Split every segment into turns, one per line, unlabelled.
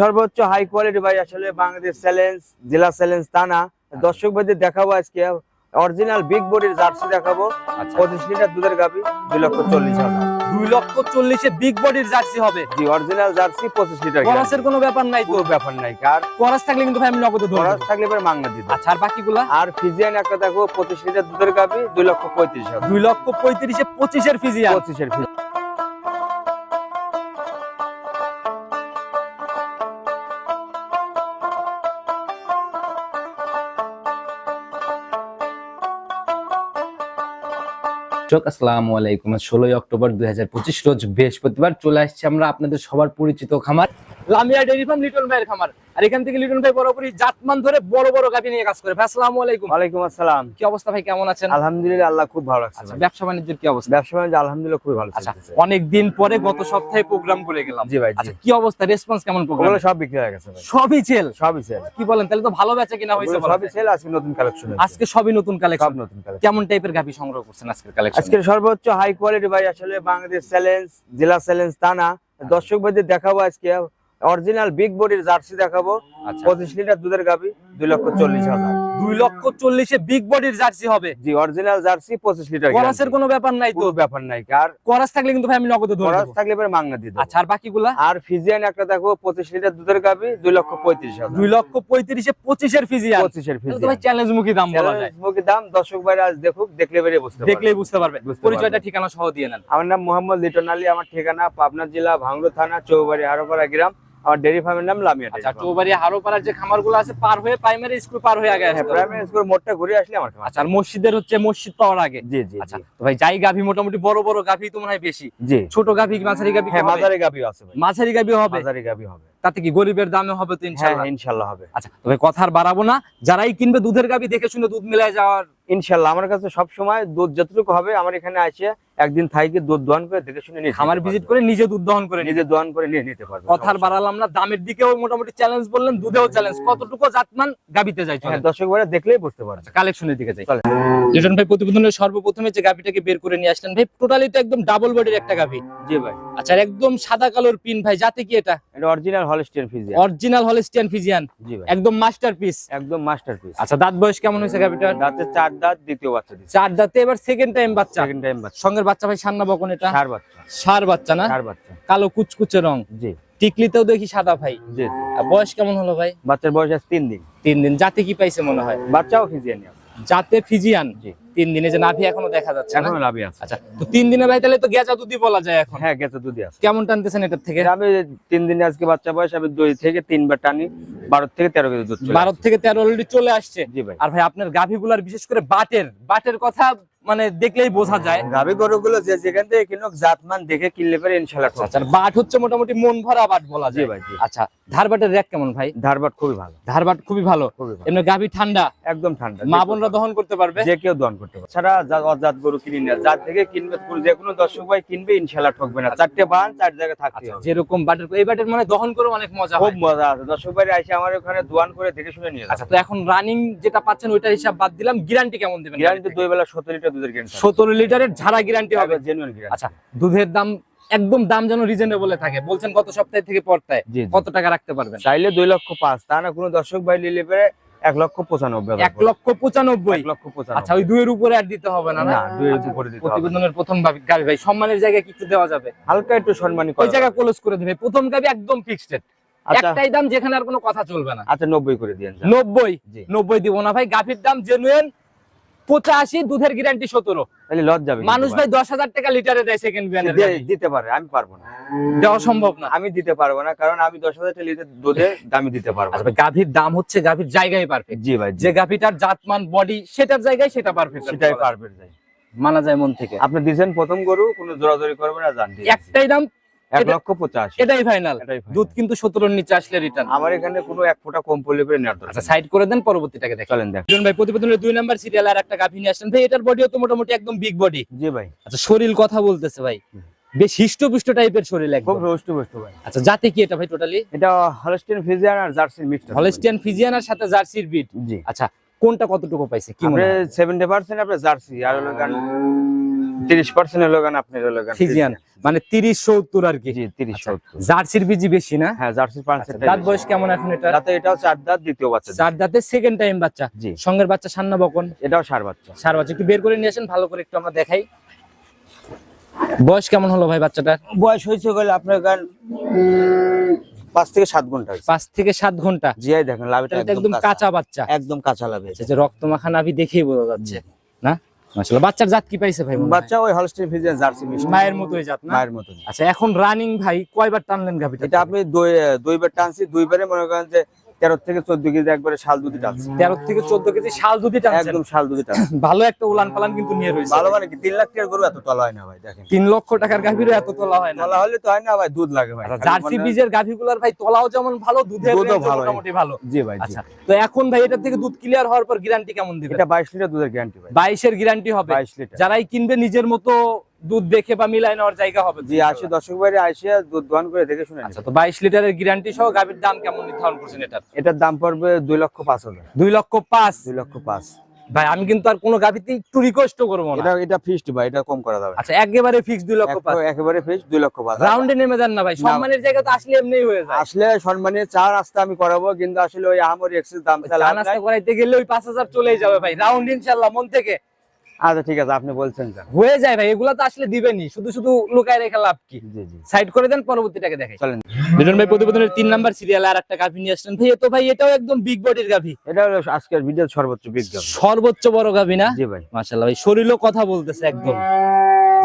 সর্বোচ্চ high quality ভাই আসলে বাংলাদেশ চ্যালেঞ্জ জেলা চ্যালেঞ্জ তা না। দর্শক ভাইদের দেখাবো আজকে অরিজিনাল বিগ বডির জার্সি দেখাবো।
আচ্ছা।
পঁচিশ লিটার দুধের গাবি দুই লক্ষ চল্লিশ হাজার।
দুই লক্ষ চল্লিশে বিগ বডির জার্সি হবে।
জি অরিজিনাল জার্সি পঁচিশ লিটার
করাসের কোনো ব্যাপার নাই
কোনো ব্যাপার নাই কার?
করাস থাকলে কিন্তু আমি নগদ
খরচ থাকলে এবার মাংনা দিতে
আচ্ছা আর বাকিগুলা?
আর ফিজিয়ান একটা দেখো পঁচিশ লিটার দুধের গাবি দুই লক্ষ পঁয়ত্রিশ হাজার।
দুই লক্ষ পঁয়ত্রিশে পঁচিশের ফিজিয়ান
পঁচিশের ফিজ
দর্শক, আসসালামু আলাইকুম। ষোলোই অক্টোবর দুই হাজার পঁচিশ রোজ বৃহস্পতিবার চলে আসছে আমরা আপনাদের সবার পরিচিত খামার। লামিয়া ডেরি ফার্ম, লিটল ভাইয়ের খামার। আর এখান থেকে লিটন ভাই বরাবরই জাতমান ধরে বড় বড় গাভি নিয়ে কাজ করে। ভাই আসসালামু আলাইকুম।
ওয়ালাইকুম আসসালাম।
কি অবস্থা ভাই কেমন আছেন?
আলহামদুলিল্লাহ আল্লাহ খুব ভালো লাগছে
আচ্ছা ব্যবসা বাণিজ্যের কি অবস্থা?
ব্যবসা বাণিজ্য আলহামদুলিল্লাহ খুব ভালো
আচ্ছা অনেক দিন পরে গত সপ্তাহে প্রোগ্রাম করে গেলাম।
জি ভাই
আচ্ছা কি অবস্থা? রেসপন্স কেমন প্রোগ্রাম
সব বিক্রি হয়ে গেছে ভাই।
সবই সেল
সবই সেল
কি বলেন তাহলে তো ভালো বেচা কিনা হয়েছে বলা
সবই। সেল আজকে নতুন কালেকশন
আজকে সবই নতুন কালেকশন সব
নতুন কালেকশন
কেমন টাইপের গাভি সংগ্রহ করছেন আজকের কালেকশন
আজকের সর্বোচ্চ হাই কোয়ালিটি ভাই আসলে বাংলাদেশ চ্যালেঞ্জ জেলা চ্যালেঞ্জ তা না। দর্শক ভাইদের দেখাবো আজকে অরিজিনাল বিগ বডির জার্সি দেখাবো।
আচ্ছা।
পঁচিশ লিটার দুধের গাবি দুই লক্ষ চল্লিশ হাজার।
দুই লক্ষ চল্লিশে বিগ বডির জার্সি হবে?
জি অরিজিনাল জার্সি পঁচিশ লিটার
করাসের কোনো ব্যাপার নাই তো?
ব্যাপার নাই। আর
করাস থাকলে কিন্তু আমি নগদ ধরবো
থাকলে এবার মাংনা দিতে
আচ্ছা আর বাকিগুলা?
আর ফিজিয়ান একটা দেখো পঁচিশ লিটার দুধের গাবি দুই লক্ষ পঁয়ত্রিশ হাজার।
দুই লক্ষ পঁয়ত্রিশে পঁচিশের ফিজিয়ান।
পঁচিশের ফিজিয়ান।
চ্যালেঞ্জ মুখী দাম বলা যায়।
ফেসবুকের দাম দর্শক ভাইরা আজ দেখুক দেখলে বেরিয়ে বুঝতে
দেখলেই বুঝতে পারবে। পরিচয়টা ঠিকানা সহ দিয়ে নেন।
আমার নাম মোহাম্মদ লিটন আলী আমার ঠিকানা পাবনা জেলা ভাঙ্গুর থানা চৌবাড়ি হারোপাড়া গ্রাম। আমার ডেরি ফার্মের নাম লামিয়া
আচ্ছা চৌবাড়ি হারোপাড়ার যে খামারগুলো আছে পার হয়ে প্রাইমারি স্কুল পার হয়ে আগে
প্রাইমারি স্কুল মোড়টা ঘুরে আসলে আমার
আচ্ছা আর মসজিদের হচ্ছে মসজিদ পাওয়ার আগে?
জি জি
আচ্ছা তো ভাই যাই গাভি মোটামুটি বড় বড় গাভি তো মনে হয় বেশি।
জি।
ছোট গাভি মাঝারি গাভি
হ্যাঁ মাঝারি গাবি আছে ভাই।
মাঝারি গাভি হবে?
মাঝারি গাবি হবে।
তাতে কি গরিবের দামে হবে তো
হ্যাঁ
ইনশাআল্লাহ
হ্যাঁ, ইনশাল্লাহ হবে।
আচ্ছা তবে কথা আর বাড়াবো না। যারাই কিনবে দুধের গাভি দেখে শুনে দুধ মিলায় যাওয়ার
ইনশাল্লাহ আমার কাছে সব সময় দুধ যতটুকু হবে আমার এখানে আসে একদিন থাইকে দুধ দোয়ান করে দেখে শুনে নিয়ে
খামার ভিজিট করে নিজে দুধ দহন করে
নিজে দোয়ান করে নিয়ে নিতে পারবে।
কথা আর বাড়ালাম না দামের দিকেও মোটামুটি চ্যালেঞ্জ বললেন দুধেও চ্যালেঞ্জ কতটুকু জাতমান গাবিতে চলে
হ্যাঁ দর্শক ভাইরা দেখলেই বুঝতে পারবে।
কালেকশনের দিকে যাই। লিটন ভাই প্রতিবেদনের সর্বপ্রথমে যে গাভিটাকে বের করে নিয়ে আসলেন ভাই টোটালি তো একদম ডাবল বডির একটা গাভি।
জি ভাই।
আচ্ছা একদম সাদা কালোর পিন ভাই যাতে কি এটা?
এটা original Holstein Friesian
original Holstein Friesian
জি ভাই।
একদম মাস্টারপিস
একদম মাস্টারপিস
আচ্ছা দাঁত বয়স কেমন হয়েছে গাভিটার?
দাঁতে চার দাঁত দ্বিতীয় বাচ্চা
চার দাঁতে এবার সেকেন্ড টাইম বাচ্চা।
সেকেন্ড টাইম বাচ্চা।
সঙ্গের বাচ্চা ভাই সান্না বকন এটা?
চার বাচ্চা।
সার বাচ্চা না?
চার বাচ্চা।
কালো কুচকুচে রং।
জি।
টিকলিতেও দেখি সাদা ভাই।
জি
বয়স কেমন হলো ভাই?
বাচ্চার বয়স আছে তিন দিন।
তিন দিন। জাতে কি পাইছে মনে হয়?
বাচ্চাও ফিজিয়ানি
জাতে ফিজিয়ান?
জি।
তিন দিনে যে নাভি এখনও দেখা যাচ্ছে না?
এখনও লাভই আছে।
আচ্ছা তো তিন দিনে ভাই তাহলে তো গেজা দুধই বলা যায় এখন।
হ্যাঁ গেজা দুধই আছে।
কেমন টানতেছেন এটার থেকে?
আমি তিন দিনে আজকে বাচ্চা বয়স আমি দুই থেকে তিনবার টানি। বারো থেকে তেরো কেজি দুধ চলে
বারো
আসে।
থেকে তেরো অলরেডি চলে আসছে।
জি ভাই।
আর ভাই আপনার গাভিগুলার বিশেষ করে বাটের। বাটের কথা মানে দেখলেই বোঝা যায়।
গাভি গরুগুলো যে যেখান থেকে কিনুক জাতমান দেখে কিনলে পারে ইনশাল্লাহ
আচ্ছা বাট হচ্ছে মোটামুটি মন ভরা বাট বলা যায়।
ভাই
আচ্ছা ধারবাটের র্যাক কেমন ভাই?
ধারবাট খুবই ভালো।
ধারবাট খুবই ভালো। এমনি গাভি ঠান্ডা?
একদম ঠান্ডা।
মা বোনরা দহন করতে পারবে?
যে কেউ দন করতে পারে ছাড়া অজাত গরু কিনি না যার থেকে কিনবে ফুল যে কোনো দর্শক ভাই কিনবে ইনশাল্লাহ ঠকবে না। চারটে বান চার জায়গায় থাকতে
আচ্ছা,
হবে।
যেরকম বাটের এই বাটের মানে দহন করে অনেক মজা
খুব মজা আছে। দর্শক ভাই এসে আমার ওখানে দোয়ান করে দেখে শুনে নিয়ে
আচ্ছা তো এখন রানিং যেটা পাচ্ছেন ওইটার হিসাব বাদ দিলাম। গ্যারান্টি কেমন দিবেন?
গ্যারান্টি দুই বেলা সত্তর লিটার দুধের গ্যারান্টি
সতেরো লিটারের ঝাড়া গ্যারান্টি হবে।
জেনুইন গ্যারান্টি
আচ্ছা দুধের দাম একদম দাম যেন রিজনেবলে থাকে। বলছেন গত সপ্তাহ থেকে পড়তায়
জি জি।
কত টাকা রাখতে পারবেন?
চাইলে দুই লক্ষ পাঁচ তা না কোনো দর্শক ভাই নিলে পরে এক লক্ষ পঁচানব্বই
এক লক্ষ পঁচানব্বই?
এক লক্ষ
আচ্ছা ওই দুইয়ের উপরে আর দিতে হবে না না?
না দুইয়ের
আচ্ছা,
উপরে দিতে
প্রতিবেদনের প্রথম গাবি ভাই সম্মানের জায়গায় কি একটু দেওয়া যাবে?
হালকা একটু সম্মানী
ওই জায়গা ক্লোজ করে দিবে। প্রথম গাবি একদম ফিক্সড
আচ্ছা।
একটাই দাম যেখানে আর কোনো কথা চলবে না।
আচ্ছা নব্বই করে দিয়ে
নব্বই? নব্বই দিব না ভাই। গাভীর দাম জেনুয়েন পঁচাশি দুধের গ্যারান্টি সতেরো।
তাহলে লজ যাবে
মানুষ
ভাই।
দশ হাজার টাকা লিটারে দেয় সেকেন্ড
দিতে পারে আমি পারব না।
দেওয়া সম্ভব না।
আমি দিতে পারব না কারণ আমি দশ হাজার টাকা লিটার দুধে দামি দিতে পারব
আচ্ছা গাভীর দাম হচ্ছে গাভীর জায়গায় পারফেক্ট
জি ভাই
যে গাভীটার জাতমান বডি সেটার জায়গায় সেটা পারফেক্ট
সেটাই পারফেক্ট
মানা যায় মন থেকে।
আপনি দিয়েছেন প্রথম গরু কোনো জোরাজোরি করবে না জান।
একটাই দাম
এক
এটা-
লক্ষ পঁচাশি।
এটাই ফাইনাল দুধ কিন্তু সতেরোর নিচে আসলে রিটার্ন
আমার এখানে কোনো এক ফোঁটা কম পড়লে পরে
আচ্ছা সাইড করে দেন পরবর্তীটাকে দেখেন।
চলেন
ভাই প্রতিবেদনের দুই নাম্বার সিরিয়াল আর একটা গাভী নিয়ে আসছেন ভাই এটার বডিও তো মোটামুটি একদম বিগ বডি
জি ভাই।
আচ্ছা শরীর কথা বলতেছে ভাই। বেশ হিষ্টপুষ্ট টাইপের শরীর একদম।
ভাই।
আচ্ছা জাতে কি এটা ভাই টোটালি
এটা হলস্টিন ফিজিয়ান আর জার্সির
হলস্টিয়ান সাথে জার্সির বিট
জি।
আচ্ছা কোনটা কতটুকু পাইছে? কি মনে হয়?
সেভেন্টি পার্সেন্ট আপনার জার্সি আর হলো তিরিশ পার্সেন্ট হলো গান আপনার হলো গান
ফিজিয়ান মানে তিরিশ সত্তর আর কি।
তিরিশ
আচ্ছা,
সত্তর
জার্সির বিজি বেশি না?
হ্যাঁ জার্সি পাঁচ
আচ্ছা, দাঁত বয়স কেমন এখন এটা
এটাও চার দাঁত দ্বিতীয় বাচ্চা
চার দাঁতে সেকেন্ড টাইম বাচ্চা।
জি।
সঙ্গের বাচ্চা সান্না বকন?
এটাও সার বাচ্চা।
সার বাচ্চা একটু বের করে নিয়ে আসেন ভালো করে একটু আমরা দেখাই। বয়স কেমন হলো ভাই বাচ্চাটার?
বয়স হয়েছে গেলে আপনার গান পাঁচ থেকে সাত ঘণ্টা
পাঁচ থেকে সাত ঘণ্টা?
জিয়াই দেখেন লাভটা
একদম কাঁচা। বাচ্চা।
একদম কাঁচা লাভে।
আচ্ছা, যে রক্ত মাখা নাভি দেখেই বোঝা যাচ্ছে না? মাশাআল্লাহ। বাচ্চার জাত কি পাইছে ভাই
বাচ্চা ওই হলস্টিন ফ্রিজিয়ান জার্সি মিষ্টি।
মায়ের মতোই জাত না?
মায়ের মতন
আচ্ছা এখন রানিং ভাই কয়বার টানলেন গাভিটা?
এটা আপনি দুই দুইবার টানছি দুইবারে মনে করেন যে তেরো থেকে চোদ্দ কেজি একবারে শাল দুধি টানছি।
তেরো থেকে চোদ্দ কেজি শাল দুধি টানছেন?
একদম শাল দুধি টানছি।
ভালো একটা উলান পালান কিন্তু নিয়ে রয়েছে।
ভালো মানে কি তিন লাখ টাকার গরু এত তলা হয় না ভাই দেখেন।
তিন লক্ষ টাকার গাভীরও এত তোলা হয় না।
তলা হলে তো হয় না ভাই দুধ লাগে ভাই।
আচ্ছা, জার্সি বীজের গাভীগুলার ভাই তলাও যেমন ভালো দুধের
দুধও ভালো,
মোটামুটি ভালো।
জি ভাই
আচ্ছা তো এখন ভাই এটা থেকে দুধ ক্লিয়ার হওয়ার পর গ্যারান্টি কেমন দিবে
এটা বাইশ লিটার দুধের গ্যারান্টি ভাই।
বাইশের গ্যারান্টি হবে।
বাইশ লিটার।
যারাই কিনবে নিজের মতো দুধ দেখে বা মিলাই নেওয়ার জায়গা হবে
জি আসি দর্শক বাইরে আসিয়া দুধ দোয়ান করে দেখে শুনে
আচ্ছা তো বাইশ লিটারের গ্যারান্টি সহ গাভীর দাম কেমন নির্ধারণ করছেন এটার?
এটার দাম পড়বে দুই লক্ষ পাঁচ হাজার।
দুই লক্ষ পাঁচ?
দুই লক্ষ পাঁচ।
ভাই আমি কিন্তু আর কোনো গাভীতে একটু রিকোয়েস্ট করব না।
এটা এটা ফিক্সড ভাই এটা কম করা যাবে।
আচ্ছা একেবারে ফিক্স দুই লক্ষ পাঁচ।
এক- একেবারে ফিক্সড দুই লক্ষ পাঁচ।
রাউন্ডে নেমে যান না ভাই সম্মানের জায়গা তো আসলে এমনিই হয়ে যায়।
আসলে সম্মানের চার রাস্তা আমি করাবো কিন্তু আসলে ওই আমরি এক্সেস দাম
চা নাস্তা করাইতে গেলে ওই পাঁচ হাজার চলেই যাবে ভাই। রাউন্ড ইনশাল্লাহ মন থেকে
আচ্ছা ঠিক আছে আপনি বলছেন
হয়ে যায় ভাই এগুলা তো আসলে দিবেনি শুধু শুধু লুকায় রেখে লাভ কি?
জি জি।
সাইড করে দেন পরবর্তীটাকে দেখে
চলেন।
মিলন ভাই প্রতিবেদনের তিন নাম্বার সিরিয়াল আর একটা গাভী নিয়ে আসছেন। ভাই তো ভাই এটাও একদম বিগ বডির গাভী।
এটা হলো আজকের ভিডিও সর্বোচ্চ বিজ্ঞান
সর্বোচ্চ বড় গাভী না?
জি ভাই।
মাশাআল্লাহ ভাই শরীরও কথা বলতেছে একদম।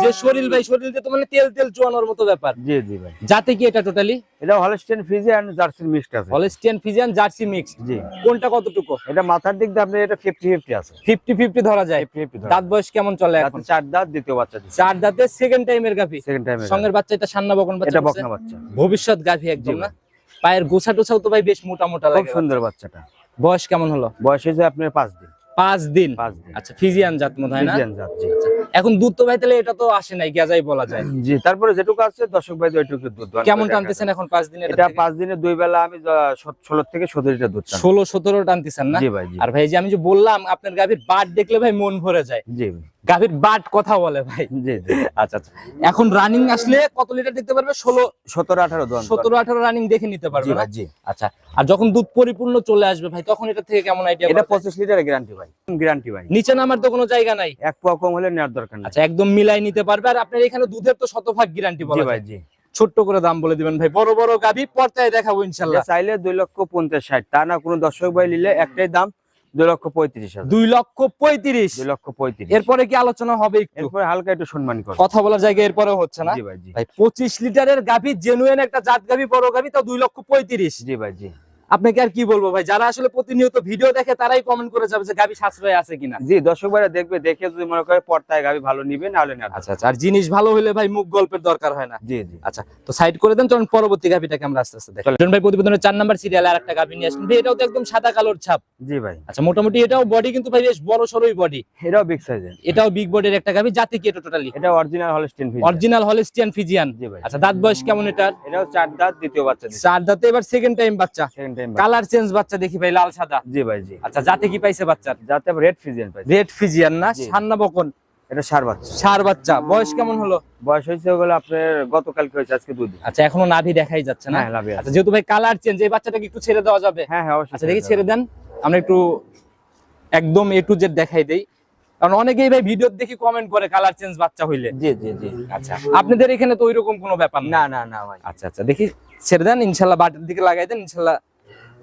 যে শরীর ভাই শরীর তো মানে তেল তেল চুয়ানোর মতো ব্যাপার।
জি জি ভাই।
যাতে কি এটা টোটালি
এটা হলস্টেন ফিজি এন্ড জার্সির মিক্সড আছে।
হলিস্টিয়ান ফিজিয়ান জার্সি মিক্স
জি।
কোনটা কতটুকু?
এটা মাথার দিক দিয়ে আপনার এটা ফিফটি ফিফটি আছে।
ফিফটি ফিফটি ধরা যায়।
ফিফটি ফিফটি
দাঁত বয়স কেমন চলে এখন?
চার দাঁত দ্বিতীয় বাচ্চা
চার দাঁতে সেকেন্ড টাইমের গাভী।
সেকেন্ড টাইম
সঙ্গের বাচ্চা এটা সান্না বকন বাচ্চা
এটা বকনা বাচ্চা।
ভবিষ্যৎ গাভী একদম না? পায়ের গোছা টোছাও তো ভাই বেশ মোটা মোটা লাগে।
খুব সুন্দর বাচ্চাটা।
বয়স কেমন হলো?
বয়স হয়েছে আপনার পাঁচ দিন।
পাঁচ দিন? আচ্ছা ফিজিয়ান জাত মনে হয় না?
জি।
এখন দুধ তো ভাই তাহলে এটা তো আসে নাই গেজাই বলা যায়।
জি তারপরে যেটুকু আছে দর্শক ভাই ওইটুকু দুধ
কেমন টানতেছেন এখন পাঁচ
দিনের এটা পাঁচ দিনে দুই বেলা আমি ষোলো থেকে সতেরো লিটার দুধ।
ষোলো সতেরো টানতেছেন না?
জি ভাই জি।
আর ভাই যে আমি যে বললাম আপনার গাভীর বাদ দেখলে ভাই মন ভরে যায়।
জি ভাই।
গাভীর বাট কথা বলে ভাই।
জি জি।
আচ্ছা আচ্ছা। এখন রানিং আসলে কত লিটার দিতে পারবে? ষোলো
সতেরো আঠারো
সতেরো আঠারো রানিং দেখে নিতে পারবে
জি
আচ্ছা। আর যখন দুধ পরিপূর্ণ চলে আসবে ভাই তখন এটা থেকে কেমন আইডিয়া
এটা পঁচিশ লিটারের গ্যারান্টি ভাই। গ্যারান্টি ভাই।
নিচে নামার তো কোনো জায়গা নাই।
এক পোয়া কম হলে নেওয়ার দরকার নেই।
আচ্ছা একদম মিলাই নিতে পারবে। আর আপনার এখানে দুধের তো শতভাগ গ্যারান্টি বলা
ভাই জি।
ছোট্ট করে দাম বলে দিবেন ভাই। বড় বড় গাভী পর্দায় দেখাবো ইনশাল্লাহ।
চাইলে দুই লক্ষ পঞ্চাশ ষাট। তা না কোনো দর্শক ভাই নিলে একটাই দাম। দুই লক্ষ পঁয়ত্রিশ
দুই লক্ষ পঁয়ত্রিশ।
দুই লক্ষ পঁয়ত্রিশ।
এরপরে কি আলোচনা হবে
এরপরে হালকা একটু সম্মান করে।
কথা বলার জায়গা এরপরে হচ্ছে না?
ভাই
পঁচিশ লিটারের গাভী জেনুয়েন একটা জাত গাভী বড় গাভী তো দুই লক্ষ পঁয়ত্রিশ।
জি ভাই জি।
আপনাকে আর কি বলব ভাই? যারা আসলে প্রতিনিয়ত ভিডিও দেখে তারাই কমেন্ট করে যাবে যে গাভী সাশ্রয় আছে কিনা।
জি দর্শক ভাইরা দেখবে দেখে যদি মনে করে পর্দায় গাবি ভালো নিবে নাহলে না।
আচ্ছা আচ্ছা আর জিনিস ভালো হলে ভাই মুখ গল্পের দরকার হয় না।
জি জি।
আচ্ছা তো সাইড করে দেন চলুন পরবর্তী গাভিটাকে আমরা আস্তে আস্তে দেখি। ভাই প্রতিবেদনের চার নাম্বার সিরিয়াল আর একটা গাভি নিয়ে আসেন ভাই এটাও তো একদম সাদা কালোর ছাপ।
জি ভাই।
আচ্ছা মোটামুটি এটাও বডি কিন্তু ভাই বেশ বড় সরই বডি
এটাও বিগ সাইজের
এটাও বিগ বডির একটা গাভি জাতি কি এটা টোটালি
এটা original Holstein Friesian
original Holstein Friesian
জি ভাই।
আচ্ছা দাঁত বয়স কেমন এটার?
এটাও চার দাঁত দ্বিতীয় বাচ্চা
চার দাঁতে এবার সেকেন্ড টাইম বাচ্চা।
সেকেন্ড টাইম
কালার চেঞ্জ বাচ্চা দেখি ভাই লাল সাদা।
জি ভাই জি।
আচ্ছা জাতে কি পাইছে বাচ্চার?
যাতে রেড ফিজিয়ান পাই
রেড ফিজিয়ান না? সান্না বকন।
এটা সার বাচ্চা।
সার বাচ্চা। বয়স কেমন হলো?
বয়স হয়েছে ওগুলো আপনার গতকালকে হয়েছে আজকে দুই দিন।
আচ্ছা এখনও নাভি দেখাই যাচ্ছে না?
হ্যাঁ আছে।
আচ্ছা যেহেতু ভাই কালার চেঞ্জ এই বাচ্চাটাকে একটু ছেড়ে দেওয়া যাবে?
হ্যাঁ হ্যাঁ অবশ্যই
আচ্ছা দেখি ছেড়ে দেন। আমরা একটু একদম এ টু জেড দেখাই দেই। কারণ অনেকেই ভাই ভিডিও দেখি কমেন্ট করে কালার চেঞ্জ বাচ্চা হইলে।
জি জি জি।
আচ্ছা আপনাদের এখানে তো ওইরকম কোনো ব্যাপার না?
না না ভাই।
আচ্ছা আচ্ছা দেখি ছেড়ে দেন ইনশাল্লাহ বাটের দিকে লাগাই দেন ইনশাল্লাহ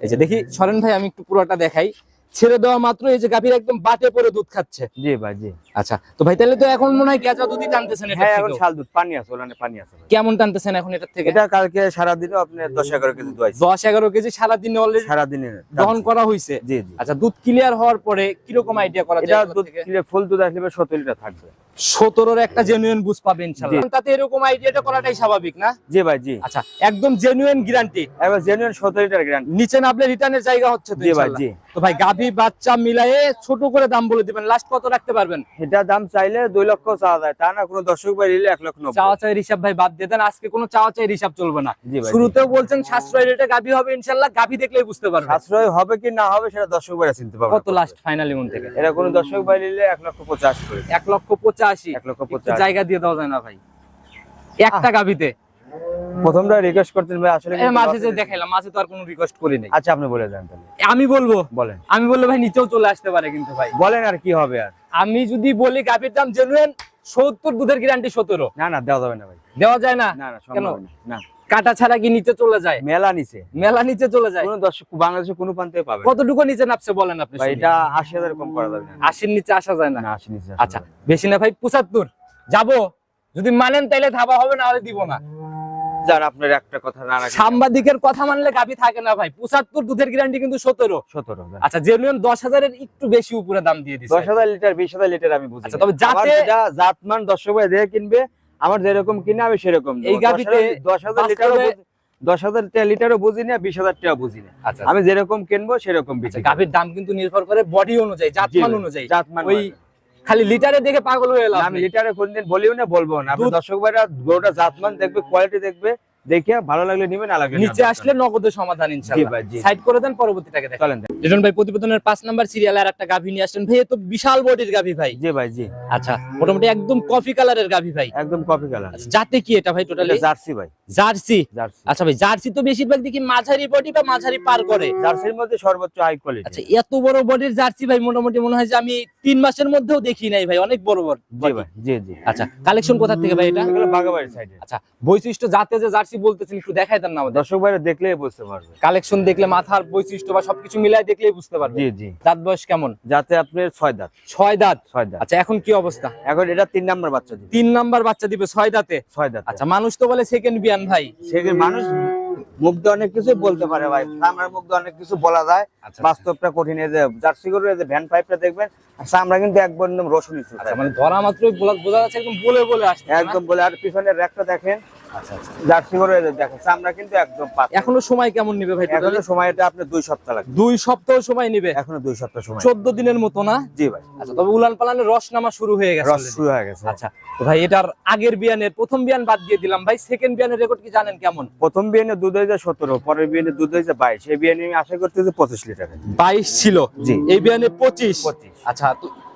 এই যে দেখি সরেন ভাই আমি একটু পুরোটা দেখাই। ছেড়ে দেওয়া মাত্র এই যে গাভীর একদম বাটে পরে দুধ খাচ্ছে।
জি ভাই জি।
আচ্ছা তো ভাই তাহলে তো এখন মনে হয় গেজা দুধই টানতেছেন এটা
হ্যাঁ এখন শাল দুধ পানি আছে ওখানে পানি আছে
কেমন টানতেছেন এখন এটার থেকে?
এটা কালকে সারাদিনও আপনি দশ এগারো কেজি দোয়াইছে
দশ এগারো কেজি সারাদিনে অলরেডি
সারাদিনে
দহন করা হয়েছে
জি জি।
আচ্ছা দুধ ক্লিয়ার হওয়ার পরে কীরকম আইডিয়া করা
এটা
যায়
দুধ কিনে ফুল দুধ আসলে সত্তর লিটার থাকবে।
সতেরোর একটা জেনুইন বুঝ পাবে ইনশাল্লাহ তাতে এরকম আইডিয়াটা করাটাই স্বাভাবিক না?
জি ভাই জি।
আচ্ছা একদম জেনুইন গ্যারান্টি
এবার জেনুইন সত্তর লিটার গ্যারান্টি
নিচে নামলে রিটার্নের জায়গা হচ্ছে
জি ভাই জি।
তো ভাই গাভী বাচ্চা মিলায়ে ছোট করে দাম বলে দিবেন। লাস্ট কত রাখতে পারবেন?
এটা দাম চাইলে দুই লক্ষ চাওয়া যায়। তা না কোনো দর্শক ভাই নিলে এক লক্ষ
চাওয়া চাই হিসাব ভাই বাদ দিয়ে দেন। আজকে কোনো চাওয়া চাই হিসাব চলবে না। শুরুতেও বলছেন সাশ্রয় রেটে গাভী হবে ইনশাল্লাহ গাভী দেখলেই বুঝতে পারবেন।
সাশ্রয় হবে কি না হবে সেটা দর্শক ভাইরা চিনতে পারবে
কত লাস্ট ফাইনালি মন থেকে?
এটা কোনো দর্শক ভাই নিলে এক লক্ষ পঞ্চাশ করে।
এক লক্ষ পঁচাশ পঁচাশি।
এক লক্ষ পঁচাশি।
জায়গা দিয়ে দেওয়া যায় না ভাই। একটা গাভিতে
প্রথমটা রিকোয়েস্ট করতেন ভাই আসলে
মাঝে যে দেখাইলাম মাঝে তো আর কোনো রিকোয়েস্ট করি নাই।
আচ্ছা আপনি বলে দেন তাহলে।
আমি বলব?
বলেন।
আমি বললে ভাই নিচেও চলে আসতে পারে কিন্তু ভাই।
বলেন আর কি হবে আর।
আমি যদি বলি গাভির দাম জেনুয়েন সত্তর দুধের গ্যারান্টি সতেরো।
না না দেওয়া যাবে না ভাই।
দেওয়া যায় না?
না না
কেন?
না।
কাটা ছাড়া কি নিচে চলে যায়?
মেলা নিচে।
মেলা নিচে চলে যায়?
কোন দর্শক বাংলাদেশে কোনো প্রান্তে পাবে
কতটুকু নিচে নামছে বলেন আপনি
ভাই এটা আশি হাজার কম করা যাবে না।
আশির নিচে আসা যায় না?
না আশি নিচে
আচ্ছা বেশি না ভাই পঁচাত্তর। যাব। যদি মানেন তাইলে ধাবা হবে না হলে দিব না।
যার আপনার একটা কথা না রাখি।
সাংবাদিকের কথা মানলে গাবি থাকে না ভাই। পঁচাত্তর দুধের গ্যারান্টি কিন্তু সতেরো।
সতেরো
আচ্ছা জেনুইন দশ হাজারের একটু বেশি উপরে দাম দিয়ে দিচ্ছে
দশ হাজার লিটার বিশ হাজার লিটার আমি বুঝি।
আচ্ছা, তবে যাতে-
জাতমান দর্শক ভাই দেখে কিনবে আমার যেরকম কিনে আমি সেরকম
এই গাভিতে
দশ হাজার দশ হাজার লিটারও বুঝি না বিশ হাজার টাকা বুঝি না।
আচ্ছা
আমি যেরকম কিনবো সেরকম বিক্রি করব।
গাভির দাম কিন্তু নির্ভর করে বডি অনুযায়ী জাতমান অনুযায়ী।
জাতমান
ওই খালি লিটারে দেখে পাগল হয়ে এলাম
আমি লিটারে কোনদিন বলিও না বলব না। দর্শক ভাইরা গরুটা জাতমান দেখবে কোয়ালিটি দেখবে দেখে ভালো লাগলে নিবে না লাগলে
নিচে আসলে নগদের সমাধান ইনশাআল্লাহ। সাইড করে দেন দেখেন।
চলেন
রিটন ভাই প্রতিবেদনের পাঁচ নাম্বার সিরিয়ালে আর একটা গাভী নিয়ে ভাই এ তো বিশাল বডির গাভী ভাই।
জি ভাই জি।
আচ্ছা মোটামুটি একদম কফি কালারের গাভী ভাই।
একদম কপি কালার
আচ্ছা জাতে কি এটা ভাই টোটালি
জার্সি ভাই।
জার্সি? আচ্ছা ভাই জার্সি তো বেশিরভাগ দেখি মাঝারি বডি বা মাঝারি পার করে।
জার্সির মধ্যে সর্বোচ্চ হাই
আচ্ছা এত বড় বডির জার্সি ভাই মোটামুটি মনে হয় যে আমি তিন মাসের মধ্যেও দেখি নাই ভাই অনেক বড় বড়
জি ভাই জি জি।
আচ্ছা কালেকশন কোথা থেকে ভাই এটা?
বাগাবাড়ির সাইডে
আচ্ছা বৈশিষ্ট্য জাতে যে জার্সি বলতেছেন একটু দেখাই দেন না আমাদের।
দর্শক ভাইরা দেখলেই বুঝতে পারবে।
কালেকশন দেখলে মাথার বৈশিষ্ট্য বা সবকিছু মিলাই দেখলেই বুঝতে পারবে।
জি জি।
দাঁত বয়স কেমন?
যাতে আপনার ছয় দাঁত।
ছয় দাঁত?
ছয় দাঁত।
আচ্ছা এখন কি অবস্থা?
এখন এটা তিন নাম্বার বাচ্চা দিবে।
তিন নাম্বার বাচ্চা দিবে ছয় দাঁতে?
ছয় দাঁত।
আচ্ছা মানুষ তো বলে সেকেন্ড বিয়ান ভাই।
সেখানে মানুষ মুখ দিয়ে অনেক কিছু বলতে পারে ভাই। আমার মুখ দিয়ে অনেক কিছু বলা যায়।
আচ্ছা।
বাস্তবটা কঠিন। এই যে জার্সি গরুর এই যে ভ্যান পাইপটা দেখবেন চামড়া কিন্তু একবার একদম রসুন
আচ্ছা মানে ধরা মাত্রই বোঝা- বোঝা যাচ্ছে একদম বলে বলে আসছে
একদম বলে। আর পিছনের র্যাকটা দেখেন
আচ্ছা আচ্ছা।
জার্সি গরু এই যে দেখেন চামড়া কিন্তু একদম পাতলা।
এখনও সময় কেমন নিবে ভাই এখনও
সময়টা আপনার দুই সপ্তাহ লাগবে।
দুই সপ্তাহ সময় নিবে?
এখনও দুই সপ্তাহ সময়।
চোদ্দ দিনের মতো না?
জি ভাই।
আচ্ছা তবে উলান পালানের রস নামা শুরু হয়ে গেছে
রস শুরু হয়ে গেছে।
আচ্ছা তো ভাই এটার আগের বিয়ানের প্রথম বিয়ান বাদ দিয়ে দিলাম। ভাই সেকেন্ড বিয়ানের রেকর্ড কি জানেন কেমন?
প্রথম বিয়ানে দুধ হয়েছে সতেরো পরের বিয়ানে দুধ হয়েছে বাইশ। এই বিয়ানে আমি আশা করতেছি পঁচিশ লিটার।
বাইশ ছিল।
জি।
এই বিয়ানে পঁচিশ।
পঁচিশ।
আচ্ছা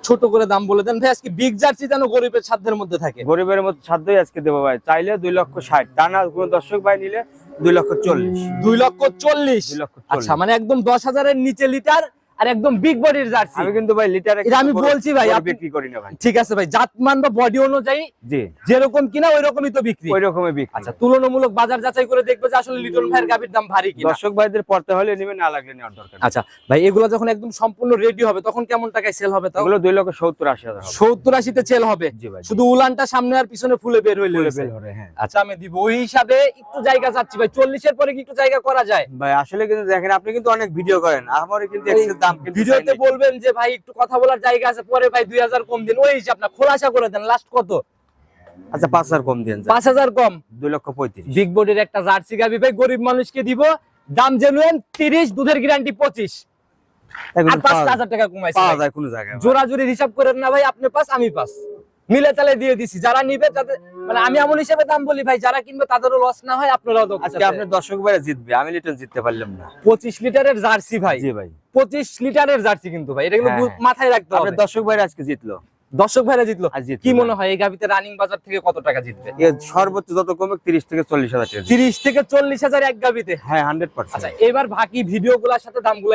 ছোট করে দাম বলে দেন। ভাই আজকে বিগ জার্সি যেন গরিবের সাধ্যের মধ্যে থাকে।
গরিবের মধ্যে সাধ্যই আজকে দেবো ভাই। চাইলে দুই লক্ষ ষাট। তা না কোনো দর্শক ভাই নিলে দুই লক্ষ চল্লিশ।
দুই লক্ষ চল্লিশ।
লক্ষ
আচ্ছা মানে একদম দশ হাজারের নিচে লিটার আর একদম বিগ বডির জার্সি
আমি কিন্তু ভাই লিটারে
এটা আমি বলছি ভাই, আপনি-
বিক্রি করি না ভাই।
ঠিক আছে ভাই জাতমান বা বডি অনুযায়ী
জি।
যেরকম কিনা ওই রকমই তো বিক্রি।
ওই রকমের বিক্রি।
আচ্ছা তুলনামূলক বাজার যাচাই করে দেখবে যে আসলে লিটন ভাইয়ের গাভীর দাম ভারী কিনা।
দর্শক ভাইদের পড়তে হলে নিবে না লাগলে নেওয়ার দরকার
আচ্ছা ভাই এগুলো যখন একদম সম্পূর্ণ রেডি হবে তখন কেমন টাকায় সেল হবে
ওগুলো দুই লক্ষ সত্তর আশি হাজার হবে।
সত্তর আশিতে সেল হবে।
জি ভাই
শুধু উলানটা সামনে আর পিছনে ফুলে বের হইলে।
হ্যাঁ।
আচ্ছা আমি দিব। ওই হিসাবে একটু জায়গা চাচ্ছি ভাই। চল্লিশের পরে কি একটু জায়গা করা যায়?
ভাই আসলে কিন্তু দেখেন আপনি কিন্তু অনেক ভিডিও করেন। আমারও কিন্তু এক্সের দাম
ভিডিওতে বলবেন যে ভাই একটু কথা বলার জায়গা আছে পরে ভাই দুই হাজার কম দিন। ওই হিসাব না খোলাসা করে দেন লাস্ট কত?
আচ্ছা পাঁচ হাজার কম দিন
পাঁচ হাজার কম?
দুই লক্ষ পঁয়ত্রিশ।
বিগ বডির একটা জার্সি গাবি ভাই গরিব মানুষকে দিব দাম জেনুয়েন তিরিশ দুধের গ্যারান্টি পঁচিশ। আর পাঁচ হাজার টাকা কমাইছে জোড়ি হিসাব করেন না ভাই আপনি পাস আমি পাস। মিলে তালে দিয়ে দিছি। যারা নিবে তাদের মানে আমি এমন হিসেবে দাম বলি ভাই যারা কিনবে তাদেরও লস না হয় আপনারাও
আজকে আপনার দর্শক ভাইরা জিতবে আমি লিটন জিততে পারলাম না।
পঁচিশ লিটারের জার্সি ভাই।
জি ভাই।
পঁচিশ লিটারের জার্সি কিন্তু ভাই এটা কিন্তু
হ্যাঁ,
মাথায় রাখতে হবে।
আপনার দর্শক ভাইরা আজকে জিতলো।
দর্শক ভাইরা জিতলো। কি মনে হয় এই গাবিতে রানিং বাজার থেকে কত টাকা জিতবে?
সর্বোচ্চ যত কমে তিরিশ থেকে চল্লিশ হাজার
তিরিশ থেকে চল্লিশ হাজার এক গাবিতে
হ্যাঁ হান্ড্রেড
আচ্ছা
পার্সেন্ট
এবার বাকি ভিডিও গুলার সাথে দামগুলো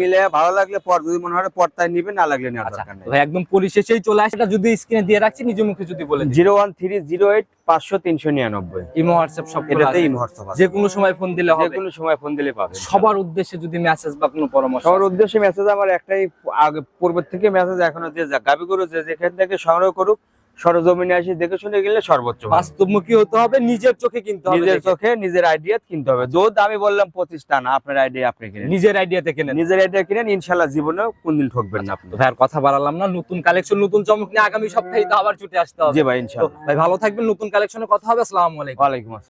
মিলে ভালো লাগলে পর যদি মনে হয় পর্দায় নিবে না লাগলে
আচ্ছা একদম পরিশেষেই চলে আসে। এটা যদি স্ক্রিনে দিয়ে রাখছি নিজের মুখে যদি বলে
zero one three zero eight পাঁচশো তিনশো নিরানব্বই।
ইমো হোয়াটসঅ্যাপ সব
এটাতে ইমো হোয়াটসঅ্যাপ
যে কোনো সময় ফোন দিলে হবে।
কোনো সময় ফোন দিলে পাবে।
সবার উদ্দেশ্যে যদি মেসেজ বা কোনো পরামর্শ
সবার উদ্দেশ্যে মেসেজ আমার একটাই আগে পূর্বের থেকে মেসেজ এখনও যা- গাবি গরু যে যেখান থেকে সংগ্রহ করুক সরজমিনে আসি দেখে শুনে গেলে সর্বোচ্চ
বাস্তবমুখী হতে হবে নিজের চোখে কিনতে হবে
নিজের চোখে নিজের আইডিয়া কিনতে হবে। দুধ আমি বললাম পঁচিশ টানা আপনার আইডিয়া আপনি কিনেন।
নিজের আইডিয়াতে কিনেন।
নিজের আইডিয়া কিনেন ইনশাল্লাহ জীবনে কোনদিন ঠকবেন না আপনি।
তো ভাই আর কথা বাড়ালাম না নতুন কালেকশন নতুন চমক নিয়ে আগামী সপ্তাহে তো আবার ছুটে আসতে হবে।
জি ভাই ইনশাল্লাহ
ভাই ভালো থাকবেন নতুন কালেকশনে কথা হবে আসসালামু আলাইকুম।
ওয়ালাইকুম আসসালাম।